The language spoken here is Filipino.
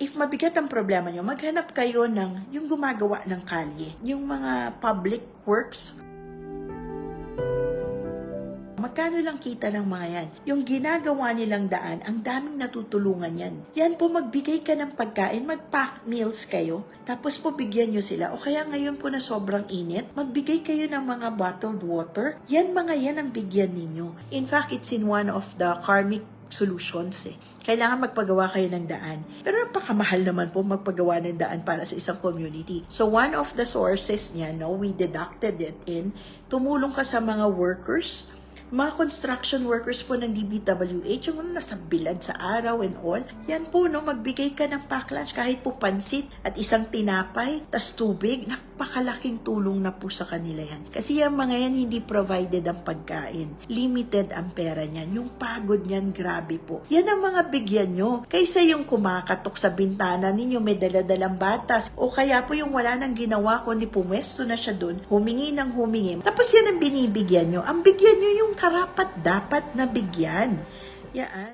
If mabigat ang problema nyo, maghanap kayo ng yung gumagawa ng kalye, yung mga public works. Magkano lang kita ng mga yan? Yung ginagawa nilang daan, ang daming natutulungan yan. Yan po, magbigay ka ng pagkain, mag-pack meals kayo, tapos po bigyan nyo sila. O kaya ngayon po na sobrang init, magbigay kayo ng mga bottled water. Yan mga yan ang bigyan ninyo. In fact, it's in one of the karmic solutions eh. Kailangan magpagawa kayo ng daan. Pero napakamahal naman po magpagawa ng daan para sa isang community. So one of the sources niya, no, we deducted it in, tumulong ka sa mga workers, mga construction workers po ng DBWH, yung nasa bilad sa araw and all, yan po, no, magbigay ka ng pack lunch kahit po pansit at isang tinapay, tas tubig, napakalaking tulong na po sa kanila yan. Kasi yung mga yan hindi provided ang pagkain. Limited ang pera niyan. Yung pagod niyan, grabe po. Yan ang mga bigyan nyo. Kaysa yung kumakatok sa bintana ninyo, may daladalang batas, o kaya po yung wala nang ginawa, kundi pumwesto na siya doon, humingi ng humingi. Tapos yan ang binibigyan nyo. Ang bigyan nyo yung karapat dapat na bigyan. Yan.